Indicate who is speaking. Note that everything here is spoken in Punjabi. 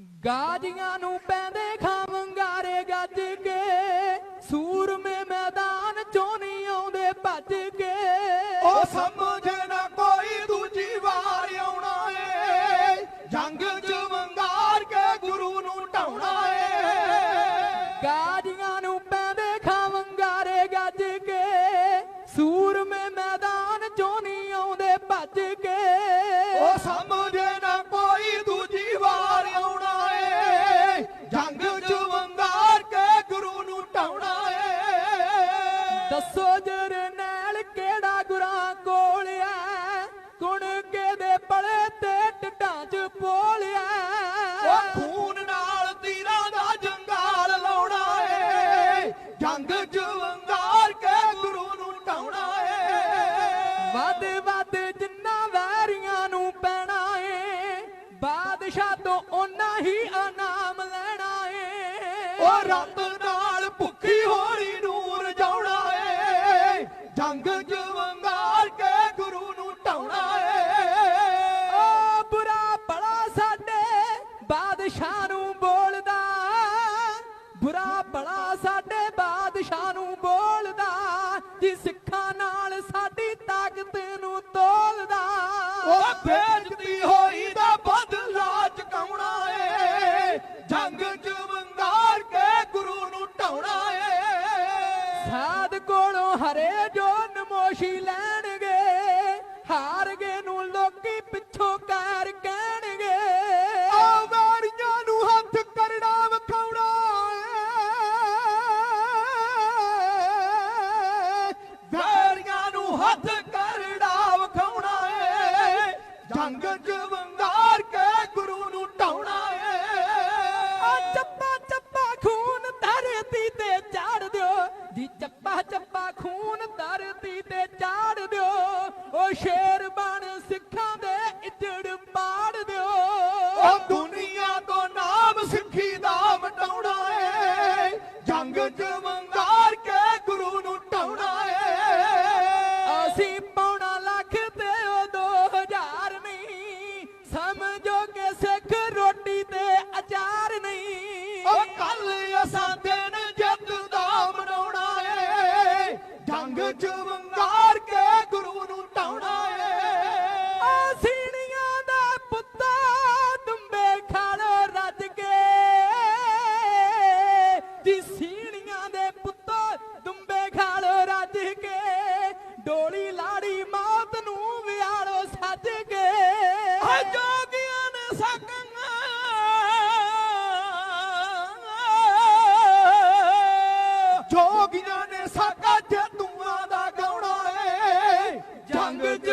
Speaker 1: ਗਾਜੀਆਂ ਨੂੰ ਪੈਂਦੇ ਖਾਵੰਗਾਰੇ ਗੱਜ ਕੇ, ਸੂਰਮੇ ਮੈਦਾਨ ਚੋਂ ਨਹੀਂ ਆਉਂਦੇ ਭੱਜ ਕੇ।
Speaker 2: ਉਹ ਸਮਝੇ
Speaker 1: ਦੱਸੋ ਜਰਨੈਲ ਕਿਹੜਾ ਗੁਰਾਂ ਕੋਲਿਆ ਕੁਣ ਕੇ ਦੇ ਪਲੇ ਤੇ ਟਟਾਂ ਚ ਪੋਲਿਆ
Speaker 2: ਉਹ ਖੂਨ ਨਾਲ ਤੀਰਾਂ ਦਾ ਜੰਗਾਲ ਲਾਉਣਾ ਏ। ਜੰਗ ਚ ਵੰਗਾਰ ਕੇ ਗੁਰੂ ਨੂੰ ਢਾਉਣਾ ਏ।
Speaker 1: ਵੱਧ ਵੱਧ ਜਿੰਨਾ ਵੈਰੀਆਂ ਨੂੰ ਪੈਣਾ ਏ ਬਾਦਸ਼ਾਹ ਤੋਂ ਓਨਾ ਹੀ ਇਨਾਮ ਲੈਣਾ ਏ।
Speaker 2: ਉਹ ਰੱਬ ਜੰਗ ਵੰਗਾਰ ਕੇ ਗੁਰੂ ਨੂੰ ਢਾਉਣਾ ਏ।
Speaker 1: ਓ ਬੁਰਾ ਭਲਾ ਸਾਡੇ ਬਾਦਸ਼ਾਹ ਨੂੰ ਬੋਲਦਾ। ਬੁਰਾ ਭਲਾ ਸਾਡੇ ਬਾਦਸ਼ਾਹ ਨੂੰ ਬੋਲਦਾ ਜੀ ਸਿੱਖਾਂ ਨਾਲ ਸਾਡੀ ਤਾਕਤ ਨੂੰ ਤੋਲਦਾ।
Speaker 2: ਉਹ ਬੇਇੱਜ਼ਤੀ ਹੋਈ ਦਾ ਬਦਲਾ ਚੁਕਾਉਣਾ ਏ। ਜੰਗ ਚ ਵੰਗਾਰ ਕੇ ਗੁਰੂ ਨੂੰ ਢਾਉਣਾ ਏ।
Speaker 1: ਕੋਲੋਂ ਹਰੇ ਜੋ ਨਮੋਸ਼ੀ ਲੈਣਗੇ ਹਾਰ ਗਏ ਨੂੰ ਲੋਕੀ ਪਿੱਛੋਂ ਕਾਰ ਕਹਿਣਗੇ।
Speaker 2: ਆ ਵਾਰੀਆਂ ਨੂੰ ਹੱਥ ਕਰੜਾ ਵਿਖਾਉਣਾ ਏ ਵਾਰੀਆਂ ਨੂੰ ਹੱਥ ਕਰੜਾ ਵਿਖਾਉਣਾ ਏ ਜੰਗ ਚ ਜੰਗ ਵੰਗਾਰ ਕੇ ਗੁਰੂ ਨੂੰ ਢਾਉਣਾ ਏ।
Speaker 1: ਆ ਦਾ ਪੁੱਤਾ ਦੁੰਬੇ ਖਾਲੋ ਰੱਜ ਕੇ। ਜੀ ਸੀਣੀਆਂ ਦੇ ਪੁੱਤੋ ਦੁੰਬੇ ਖਾਲੋ ਰੱਜ ਕੇ। ਡੋਲੀ ਲਾੜੀ ਮੌਤ ਨੂੰ ਵਿਆਲੋ ਸੱਜ ਕੇ।
Speaker 2: ਆ ਜੋਗੀਆਂ ਨੇ ਸਾਕਾਂ ਜੋਗੀਆਂ ਨੇ ਸਾਕਾ ਜਤੂਆਂ ਦਾ ਗਾਉਣਾ ਏ ਜੰਗ ਚ